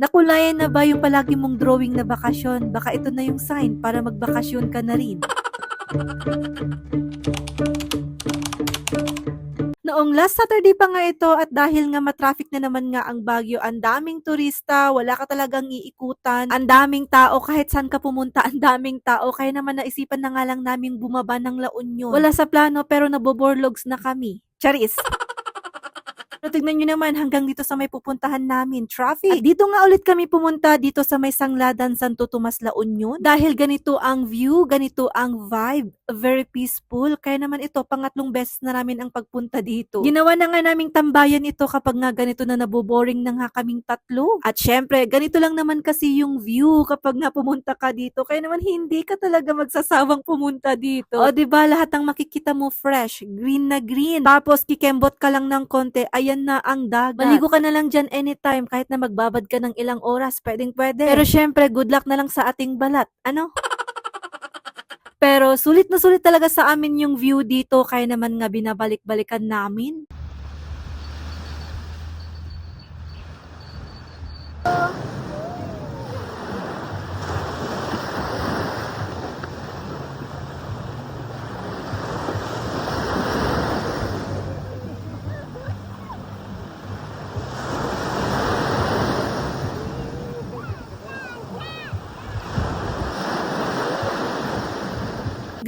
Nakulayan na ba yung palagi mong drawing na bakasyon? Baka ito na yung sign para magbakasyon ka na rin. Noong last Saturday pa nga ito at dahil nga matraffic na naman nga ang Baguio, ang daming turista, wala ka talagang iikutan, ang daming tao kahit saan ka pumunta, ang daming tao, kaya naman naisipan na nga lang naming bumaba ng La Union. Wala sa plano pero naboborlogs na kami. Charis! Pero tignan nyo naman hanggang dito sa may pupuntahan namin, traffic. At dito nga ulit kami pumunta dito sa may Sangladan, Santo Tomas, La Union. Dahil ganito ang view, ganito ang vibe, very peaceful. Kaya naman ito, pangatlong beses na namin ang pagpunta dito. Ginawa na nga naming tambayan ito kapag nga ganito na naboboring na nga kaming tatlo. At syempre, ganito lang naman kasi yung view kapag nga pumunta ka dito. Kaya naman hindi ka talaga magsasawang pumunta dito. O, ba lahat ng makikita mo fresh, green na green. Tapos kikembot ka lang ng konti, ayan na ang dagat. Maligo ka na lang dyan anytime kahit na magbabad ka ng ilang oras, pwedeng pwede. Pero syempre, good luck na lang sa ating balat. Ano? Pero sulit na sulit talaga sa amin yung view dito kaya naman nga binabalik-balikan namin.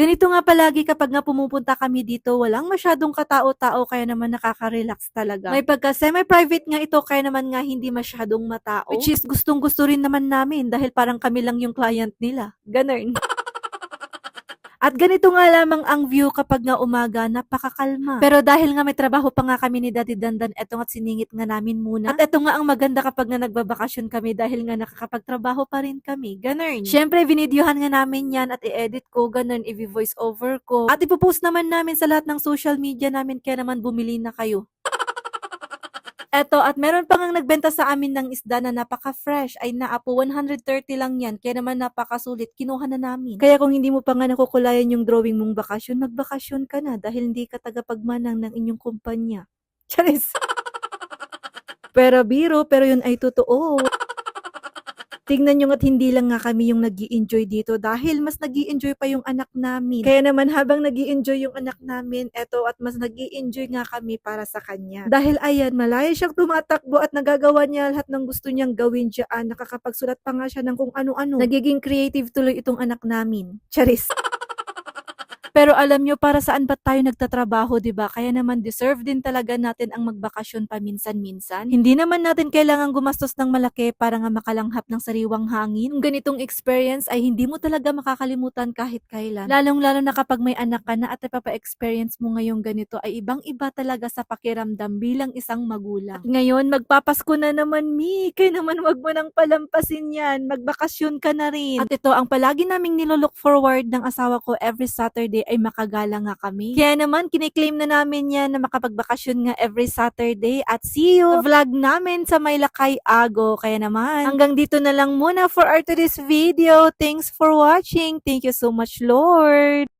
Ganito nga palagi kapag nga pumupunta kami dito, walang masyadong katao-tao kaya naman nakaka-relax talaga. May pagka semi-private nga ito kaya naman nga hindi masyadong matao. Which is gustong gusto rin naman namin dahil parang kami lang yung client nila. Ganun. At ganito nga lamang ang view kapag nga umaga, napakakalma. Pero dahil nga may trabaho pa nga kami ni Daddy Dandan, eto nga't siningit nga namin muna. At eto nga ang maganda kapag nga nagbabakasyon kami dahil nga nakakapagtrabaho pa rin kami. Ganun. Siyempre, vinidyohan nga namin yan at i-edit ko, ganun, i-voice over ko. At ipopost naman namin sa lahat ng social media namin, kaya naman bumili na kayo. Eto, at meron pa ngang nagbenta sa amin ng isda na napaka-fresh. Ay naapo, 130 lang yan. Kaya naman napakasulit. Kinuha na namin. Kaya kung hindi mo pa nga nakukulayan yung drawing mong bakasyon, magbakasyon ka na dahil hindi ka tagapagmanang ng inyong kumpanya. Charis! pero biro, pero yun ay totoo. Tingnan nyo nga't hindi lang nga kami yung nag enjoy dito dahil mas nag enjoy pa yung anak namin. Kaya naman habang nag enjoy yung anak namin, eto at mas nag enjoy nga kami para sa kanya. Dahil ayan, malaya siyang tumatakbo at nagagawa niya lahat ng gusto niyang gawin dyan. Nakakapagsulat pa nga siya ng kung ano-ano. Nagiging creative tuloy itong anak namin. Charis. Pero alam nyo, para saan ba tayo nagtatrabaho, ba? Kaya naman deserve din talaga natin ang magbakasyon paminsan-minsan. Hindi naman natin kailangan gumastos ng malaki para nga makalanghap ng sariwang hangin. Yung ganitong experience ay hindi mo talaga makakalimutan kahit kailan. Lalong-lalo na kapag may anak ka na at napapa-experience mo ngayong ganito ay ibang-iba talaga sa pakiramdam bilang isang magulang. At ngayon, magpapasko na naman, Mi. Kaya naman wag mo nang palampasin yan. Magbakasyon ka na rin. At ito, ang palagi naming nilolook forward ng asawa ko every Saturday ay makagala nga kami. Kaya naman, kiniklaim na namin yan na makapagbakasyon nga every Saturday at see you sa vlog namin sa May Lakay Ago. Kaya naman, hanggang dito na lang muna for our today's video. Thanks for watching. Thank you so much, Lord.